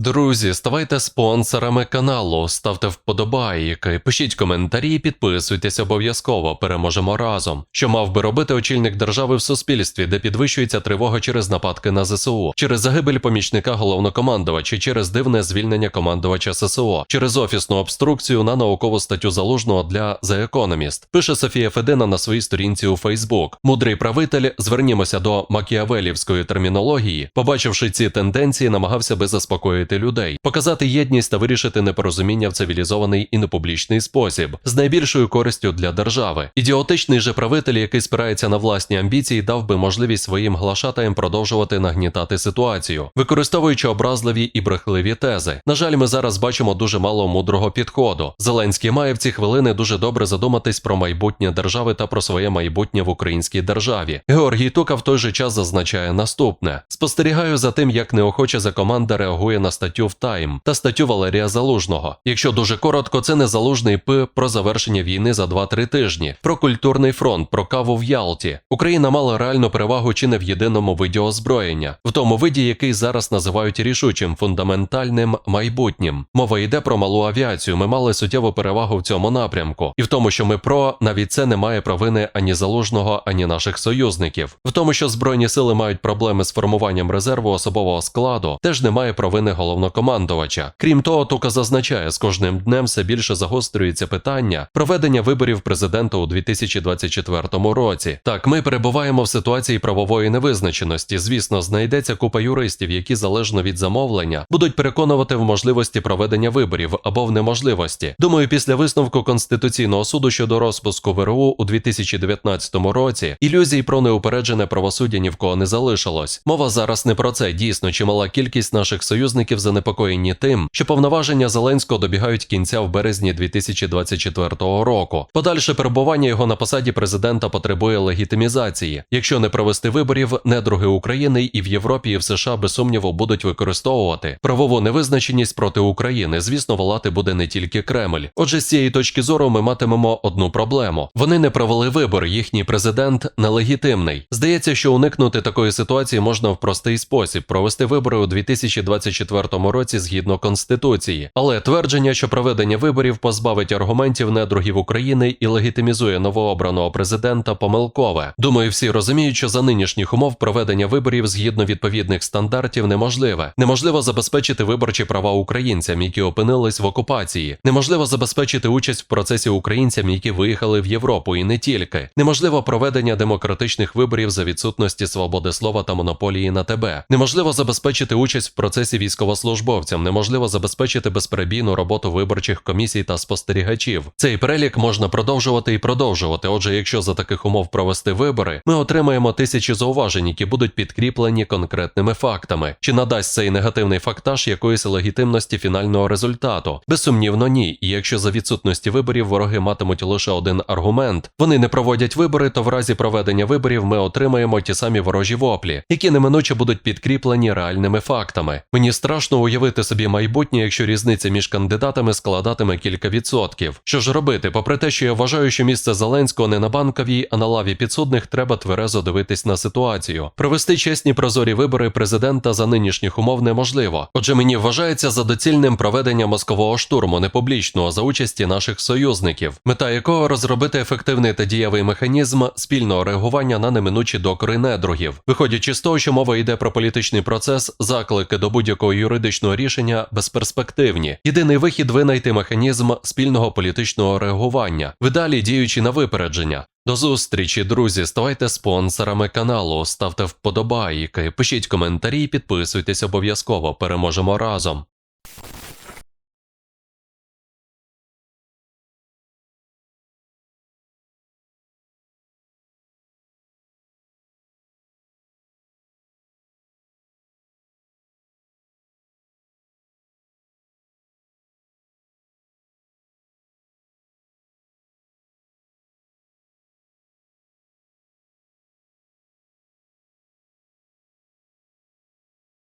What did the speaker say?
Друзі, ставайте спонсорами каналу, ставте вподобайки, пишіть коментарі, підписуйтесь обов'язково. Переможемо разом. Що мав би робити очільник держави в суспільстві, де підвищується тривога через нападки на ЗСУ, через загибель помічника головнокомандувача, через дивне звільнення командувача ССО, через офісну обструкцію на наукову статтю залужного для The Economist. Пише Софія Федина на своїй сторінці у Фейсбук. Мудрий правитель, звернімося до макіавелівської термінології. Побачивши ці тенденції, намагався би заспокоїти людей, показати єдність та вирішити непорозуміння в цивілізований і непублічний спосіб з найбільшою користю для держави. Ідіотичний же правитель, який спирається на власні амбіції, дав би можливість своїм глашатаєм продовжувати нагнітати ситуацію, використовуючи образливі і брехливі тези. На жаль, ми зараз бачимо дуже мало мудрого підходу. Зеленський має в ці хвилини дуже добре задуматись про майбутнє держави та про своє майбутнє в українській державі. Георгій Тука в той же час зазначає наступне: спостерігаю за тим, як неохоче за команда реагує на статтю в Тайм та статтю Валерія Залужного. Якщо дуже коротко, це не залужний П про завершення війни за 2-3 тижні, про культурний фронт, про каву в Ялті. Україна мала реальну перевагу чи не в єдиному виді озброєння, в тому виді, який зараз називають рішучим, фундаментальним майбутнім. Мова йде про малу авіацію. Ми мали суттєву перевагу в цьому напрямку, і в тому, що ми про навіть це не має провини ані залужного, ані наших союзників. В тому, що збройні сили мають проблеми з формуванням резерву особового складу, теж немає провини головнокомандувача. Крім того, Тука зазначає, з кожним днем все більше загострюється питання проведення виборів президента у 2024 році. Так, ми перебуваємо в ситуації правової невизначеності. Звісно, знайдеться купа юристів, які залежно від замовлення будуть переконувати в можливості проведення виборів або в неможливості. Думаю, після висновку Конституційного суду щодо розпуску ВРУ у 2019 році ілюзій про неупереджене правосуддя ні в кого не залишилось. Мова зараз не про це. Дійсно, чимала кількість наших союзників занепокоєні тим, що повноваження Зеленського добігають кінця в березні 2024 року. Подальше перебування його на посаді президента потребує легітимізації. Якщо не провести виборів, недруги України і в Європі, і в США без сумніву будуть використовувати правову невизначеність проти України. Звісно, волати буде не тільки Кремль. Отже, з цієї точки зору ми матимемо одну проблему: вони не провели вибори, їхній президент нелегітимний. Здається, що уникнути такої ситуації можна в простий спосіб провести вибори у 2024 році згідно конституції. Але твердження, що проведення виборів позбавить аргументів недругів України і легітимізує новообраного президента, помилкове. Думаю, всі розуміють, що за нинішніх умов проведення виборів згідно відповідних стандартів неможливе. Неможливо забезпечити виборчі права українцям, які опинились в окупації. Неможливо забезпечити участь в процесі українцям, які виїхали в Європу, і не тільки. Неможливо проведення демократичних виборів за відсутності свободи слова та монополії на тебе. Неможливо забезпечити участь в процесі військовослужбовцям. Неможливо забезпечити безперебійну роботу виборчих комісій та спостерігачів. Цей перелік можна продовжувати і продовжувати. Отже, якщо за таких умов провести вибори, ми отримаємо тисячі зауважень, які будуть підкріплені конкретними фактами. Чи надасть цей негативний фактаж якоїсь легітимності фінального результату? Безсумнівно, ні. І якщо за відсутності виборів вороги матимуть лише один аргумент, вони не проводять вибори, то в разі проведення виборів ми отримаємо ті самі ворожі воплі, які неминуче будуть підкріплені реальними фактами. Мені страшно уявити собі майбутнє, якщо різниця між кандидатами складатиме кілька відсотків. Що ж робити? Попри те, що я вважаю, що місце Зеленського не на банковій, а на лаві підсудних, треба тверезо дивитись на ситуацію. Провести чесні прозорі вибори президента за нинішніх умов неможливо. Отже, мені вважається за доцільним проведення мозкового штурму непублічного за участі наших союзників, мета якого розробити ефективний та дієвий механізм спільного реагування на неминучі докори недругів, виходячи з того, що мова йде про політичний процес, заклики до будь-якого юридичного рішення безперспективні. Єдиний вихід винайти механізм спільного політичного реагування, видалі діючи на випередження. До зустрічі, друзі. Ставайте спонсорами каналу, ставте вподобайки, пишіть коментарі, підписуйтесь обов'язково. Переможемо разом.